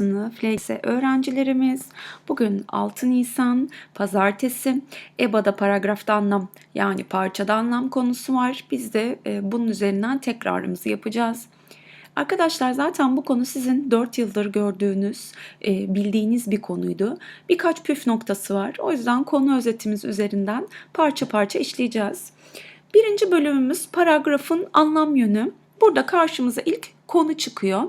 sınıf lise öğrencilerimiz bugün 6 Nisan pazartesi EBA'da paragrafta anlam yani parçada anlam konusu var. Biz de e, bunun üzerinden tekrarımızı yapacağız. Arkadaşlar zaten bu konu sizin 4 yıldır gördüğünüz, e, bildiğiniz bir konuydu. Birkaç püf noktası var. O yüzden konu özetimiz üzerinden parça parça işleyeceğiz. Birinci bölümümüz paragrafın anlam yönü. Burada karşımıza ilk konu çıkıyor.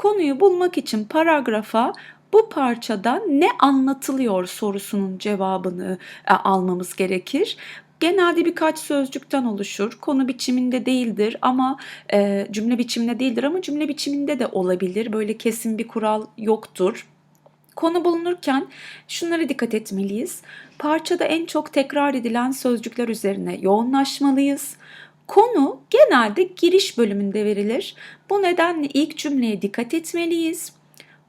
Konuyu bulmak için paragrafa bu parçada ne anlatılıyor sorusunun cevabını e, almamız gerekir. Genelde birkaç sözcükten oluşur. Konu biçiminde değildir ama e, cümle biçiminde değildir ama cümle biçiminde de olabilir. Böyle kesin bir kural yoktur. Konu bulunurken şunlara dikkat etmeliyiz. Parçada en çok tekrar edilen sözcükler üzerine yoğunlaşmalıyız. Konu genelde giriş bölümünde verilir. Bu nedenle ilk cümleye dikkat etmeliyiz.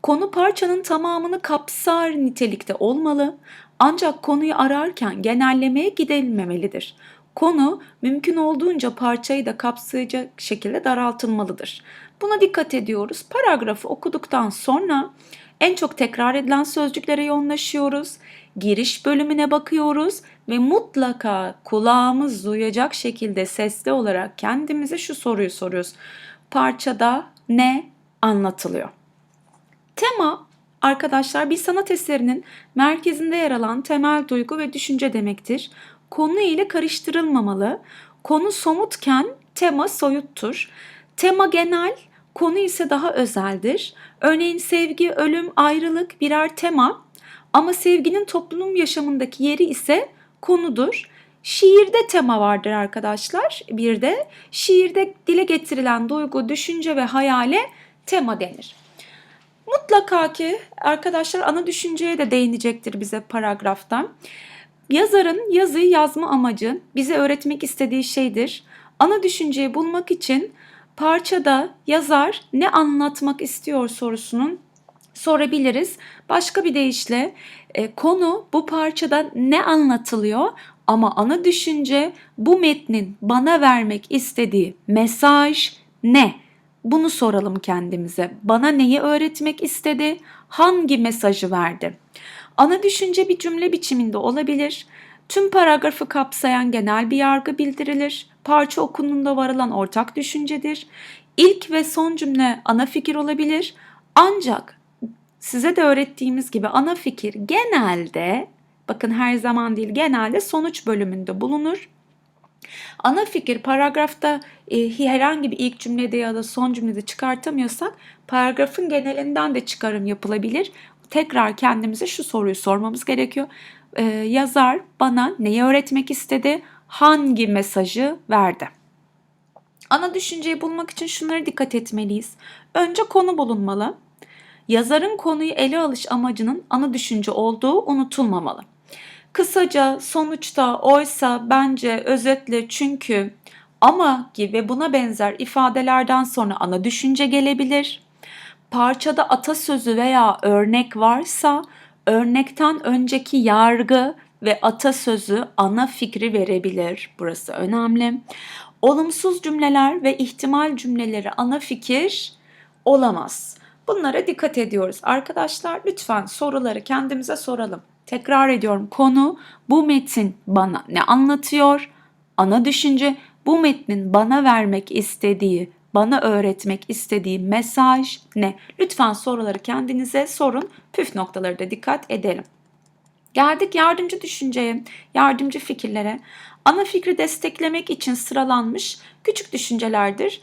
Konu parçanın tamamını kapsar nitelikte olmalı. Ancak konuyu ararken genellemeye gidilmemelidir. Konu mümkün olduğunca parçayı da kapsayacak şekilde daraltılmalıdır. Buna dikkat ediyoruz. Paragrafı okuduktan sonra en çok tekrar edilen sözcüklere yoğunlaşıyoruz. Giriş bölümüne bakıyoruz ve mutlaka kulağımız duyacak şekilde sesli olarak kendimize şu soruyu soruyoruz. Parçada ne anlatılıyor? Tema arkadaşlar bir sanat eserinin merkezinde yer alan temel duygu ve düşünce demektir. Konu ile karıştırılmamalı. Konu somutken tema soyuttur. Tema genel, konu ise daha özeldir. Örneğin sevgi, ölüm, ayrılık birer tema ama sevginin toplum yaşamındaki yeri ise konudur. Şiirde tema vardır arkadaşlar. Bir de şiirde dile getirilen duygu, düşünce ve hayale tema denir. Mutlaka ki arkadaşlar ana düşünceye de değinecektir bize paragrafta. Yazarın yazıyı yazma amacı bize öğretmek istediği şeydir. Ana düşünceyi bulmak için parçada yazar ne anlatmak istiyor sorusunun sorabiliriz. Başka bir deyişle e, konu bu parçada ne anlatılıyor ama ana düşünce bu metnin bana vermek istediği mesaj ne? Bunu soralım kendimize. Bana neyi öğretmek istedi? Hangi mesajı verdi? Ana düşünce bir cümle biçiminde olabilir. Tüm paragrafı kapsayan genel bir yargı bildirilir. Parça okunduğunda varılan ortak düşüncedir. İlk ve son cümle ana fikir olabilir. Ancak size de öğrettiğimiz gibi ana fikir genelde bakın her zaman değil genelde sonuç bölümünde bulunur. Ana fikir paragrafta e, herhangi bir ilk cümlede ya da son cümlede çıkartamıyorsak paragrafın genelinden de çıkarım yapılabilir. Tekrar kendimize şu soruyu sormamız gerekiyor. E, yazar bana neyi öğretmek istedi? Hangi mesajı verdi? Ana düşünceyi bulmak için şunlara dikkat etmeliyiz. Önce konu bulunmalı. Yazarın konuyu ele alış amacının ana düşünce olduğu unutulmamalı. Kısaca, sonuçta, oysa, bence, özetle, çünkü, ama gibi buna benzer ifadelerden sonra ana düşünce gelebilir. Parçada atasözü veya örnek varsa örnekten önceki yargı ve atasözü ana fikri verebilir. Burası önemli. Olumsuz cümleler ve ihtimal cümleleri ana fikir olamaz. Bunlara dikkat ediyoruz. Arkadaşlar lütfen soruları kendimize soralım. Tekrar ediyorum konu bu metin bana ne anlatıyor? Ana düşünce bu metnin bana vermek istediği, bana öğretmek istediği mesaj ne? Lütfen soruları kendinize sorun. Püf noktaları da dikkat edelim. Geldik yardımcı düşünceye, yardımcı fikirlere. Ana fikri desteklemek için sıralanmış küçük düşüncelerdir.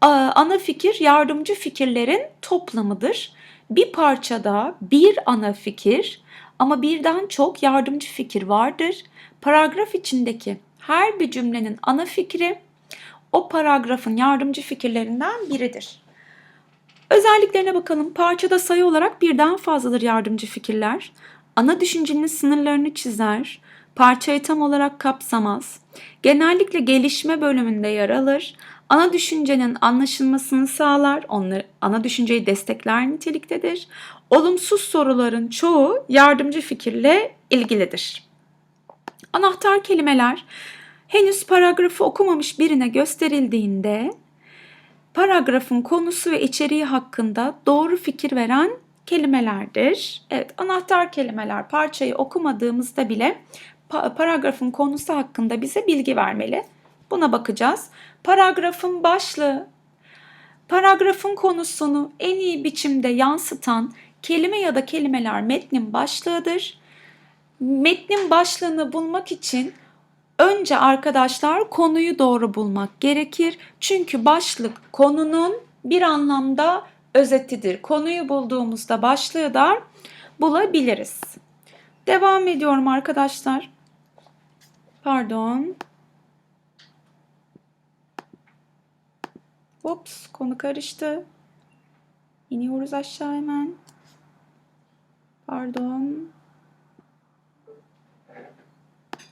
Ana fikir yardımcı fikirlerin toplamıdır. Bir parçada bir ana fikir ama birden çok yardımcı fikir vardır. Paragraf içindeki her bir cümlenin ana fikri o paragrafın yardımcı fikirlerinden biridir. Özelliklerine bakalım. Parçada sayı olarak birden fazladır yardımcı fikirler. Ana düşüncenin sınırlarını çizer. Parçayı tam olarak kapsamaz. Genellikle gelişme bölümünde yer alır. Ana düşüncenin anlaşılmasını sağlar, onları ana düşünceyi destekler niteliktedir. Olumsuz soruların çoğu yardımcı fikirle ilgilidir. Anahtar kelimeler henüz paragrafı okumamış birine gösterildiğinde paragrafın konusu ve içeriği hakkında doğru fikir veren kelimelerdir. Evet, anahtar kelimeler parçayı okumadığımızda bile pa- paragrafın konusu hakkında bize bilgi vermeli. Buna bakacağız. Paragrafın başlığı, paragrafın konusunu en iyi biçimde yansıtan kelime ya da kelimeler metnin başlığıdır. Metnin başlığını bulmak için önce arkadaşlar konuyu doğru bulmak gerekir. Çünkü başlık konunun bir anlamda özetidir. Konuyu bulduğumuzda başlığı da bulabiliriz. Devam ediyorum arkadaşlar. Pardon. Ups, konu karıştı. İniyoruz aşağı hemen. Pardon.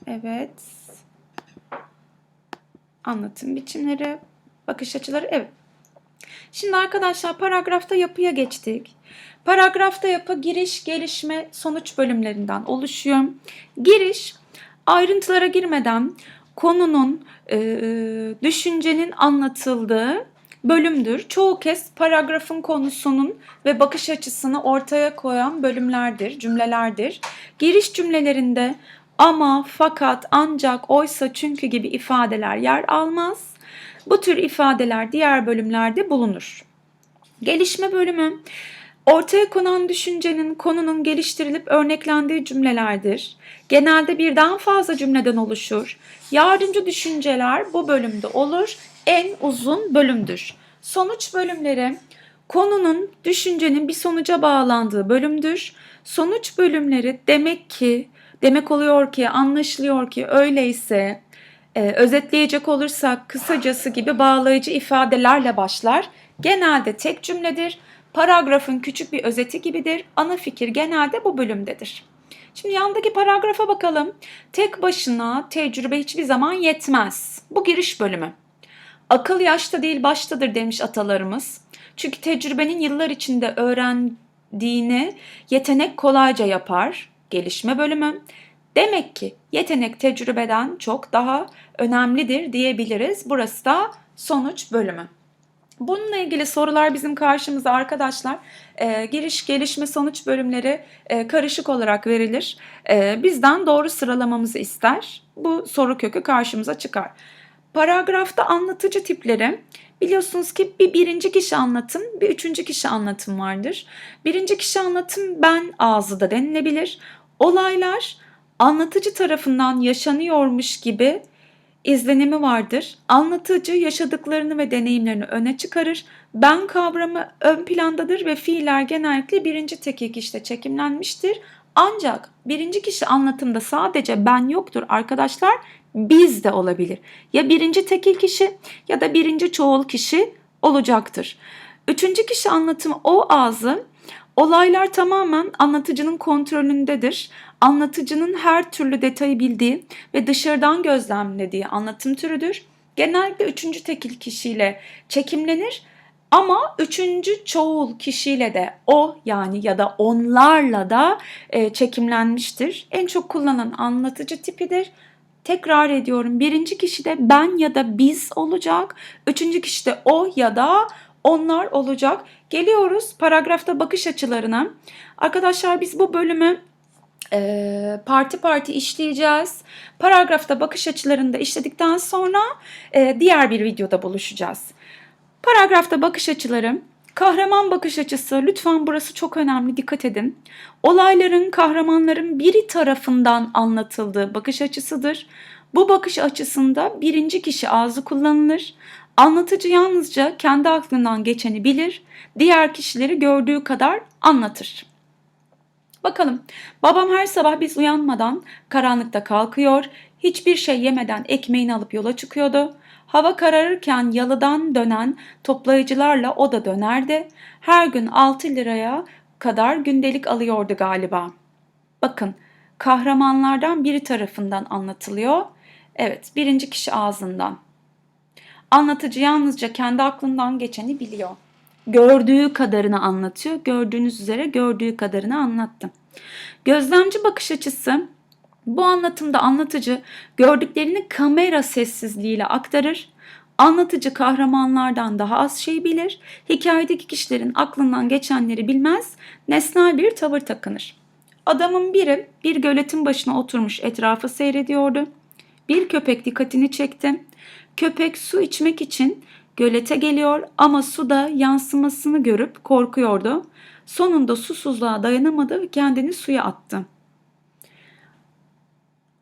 Evet. Anlatım biçimleri, bakış açıları. Evet. Şimdi arkadaşlar paragrafta yapıya geçtik. Paragrafta yapı giriş, gelişme, sonuç bölümlerinden oluşuyor. Giriş ayrıntılara girmeden konunun, düşüncenin anlatıldığı bölümdür. Çoğu kez paragrafın konusunun ve bakış açısını ortaya koyan bölümlerdir, cümlelerdir. Giriş cümlelerinde ama, fakat, ancak, oysa, çünkü gibi ifadeler yer almaz. Bu tür ifadeler diğer bölümlerde bulunur. Gelişme bölümü ortaya konan düşüncenin konunun geliştirilip örneklendiği cümlelerdir. Genelde birden fazla cümleden oluşur. Yardımcı düşünceler bu bölümde olur. En uzun bölümdür. Sonuç bölümleri konunun, düşüncenin bir sonuca bağlandığı bölümdür. Sonuç bölümleri demek ki, demek oluyor ki, anlaşılıyor ki öyleyse, ee, özetleyecek olursak kısacası gibi bağlayıcı ifadelerle başlar. Genelde tek cümledir. Paragrafın küçük bir özeti gibidir. Ana fikir genelde bu bölümdedir. Şimdi yandaki paragrafa bakalım. Tek başına tecrübe hiçbir zaman yetmez. Bu giriş bölümü. Akıl yaşta değil baştadır demiş atalarımız. Çünkü tecrübenin yıllar içinde öğrendiğini yetenek kolayca yapar. Gelişme bölümü. Demek ki yetenek tecrübeden çok daha önemlidir diyebiliriz. Burası da sonuç bölümü. Bununla ilgili sorular bizim karşımıza arkadaşlar. E, giriş, gelişme, sonuç bölümleri e, karışık olarak verilir. E, bizden doğru sıralamamızı ister. Bu soru kökü karşımıza çıkar. Paragrafta anlatıcı tipleri biliyorsunuz ki bir birinci kişi anlatım, bir üçüncü kişi anlatım vardır. Birinci kişi anlatım ben ağzı da denilebilir. Olaylar anlatıcı tarafından yaşanıyormuş gibi izlenimi vardır. Anlatıcı yaşadıklarını ve deneyimlerini öne çıkarır. Ben kavramı ön plandadır ve fiiller genellikle birinci tekil kişide çekimlenmiştir. Ancak birinci kişi anlatımda sadece ben yoktur arkadaşlar. Biz de olabilir. Ya birinci tekil kişi ya da birinci çoğul kişi olacaktır. Üçüncü kişi anlatımı o ağzı Olaylar tamamen anlatıcının kontrolündedir. Anlatıcının her türlü detayı bildiği ve dışarıdan gözlemlediği anlatım türüdür. Genellikle üçüncü tekil kişiyle çekimlenir ama üçüncü çoğul kişiyle de o yani ya da onlarla da e, çekimlenmiştir. En çok kullanılan anlatıcı tipidir. Tekrar ediyorum birinci kişide ben ya da biz olacak. Üçüncü kişide o ya da onlar olacak. Geliyoruz paragrafta bakış açılarına. Arkadaşlar biz bu bölümü e, parti parti işleyeceğiz. Paragrafta bakış açılarını da işledikten sonra e, diğer bir videoda buluşacağız. Paragrafta bakış açıları Kahraman bakış açısı lütfen burası çok önemli dikkat edin. Olayların kahramanların biri tarafından anlatıldığı bakış açısıdır. Bu bakış açısında birinci kişi ağzı kullanılır. Anlatıcı yalnızca kendi aklından geçeni bilir, diğer kişileri gördüğü kadar anlatır. Bakalım. Babam her sabah biz uyanmadan karanlıkta kalkıyor, hiçbir şey yemeden ekmeğini alıp yola çıkıyordu. Hava kararırken yalıdan dönen toplayıcılarla o da dönerdi. Her gün 6 liraya kadar gündelik alıyordu galiba. Bakın kahramanlardan biri tarafından anlatılıyor. Evet birinci kişi ağzından. Anlatıcı yalnızca kendi aklından geçeni biliyor. Gördüğü kadarını anlatıyor. Gördüğünüz üzere gördüğü kadarını anlattı. Gözlemci bakış açısı bu anlatımda anlatıcı gördüklerini kamera sessizliğiyle aktarır. Anlatıcı kahramanlardan daha az şey bilir. Hikayedeki kişilerin aklından geçenleri bilmez. Nesnel bir tavır takınır. Adamın biri bir göletin başına oturmuş etrafı seyrediyordu. Bir köpek dikkatini çekti. Köpek su içmek için gölete geliyor ama suda yansımasını görüp korkuyordu. Sonunda susuzluğa dayanamadı ve kendini suya attı.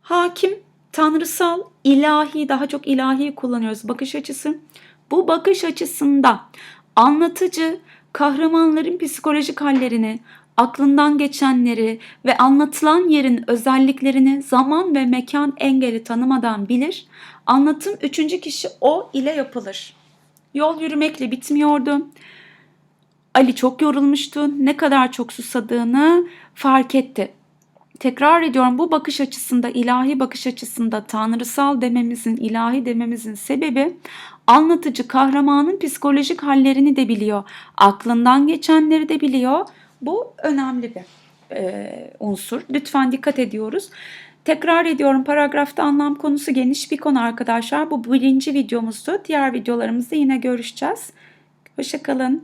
Hakim, tanrısal, ilahi, daha çok ilahi kullanıyoruz bakış açısı. Bu bakış açısında anlatıcı kahramanların psikolojik hallerini, aklından geçenleri ve anlatılan yerin özelliklerini zaman ve mekan engeli tanımadan bilir. Anlatım üçüncü kişi o ile yapılır. Yol yürümekle bitmiyordu. Ali çok yorulmuştu. Ne kadar çok susadığını fark etti. Tekrar ediyorum bu bakış açısında, ilahi bakış açısında tanrısal dememizin, ilahi dememizin sebebi anlatıcı kahramanın psikolojik hallerini de biliyor. Aklından geçenleri de biliyor. Bu önemli bir e, unsur. Lütfen dikkat ediyoruz. Tekrar ediyorum paragrafta anlam konusu geniş bir konu arkadaşlar. Bu birinci videomuzdu. Diğer videolarımızda yine görüşeceğiz. Hoşçakalın.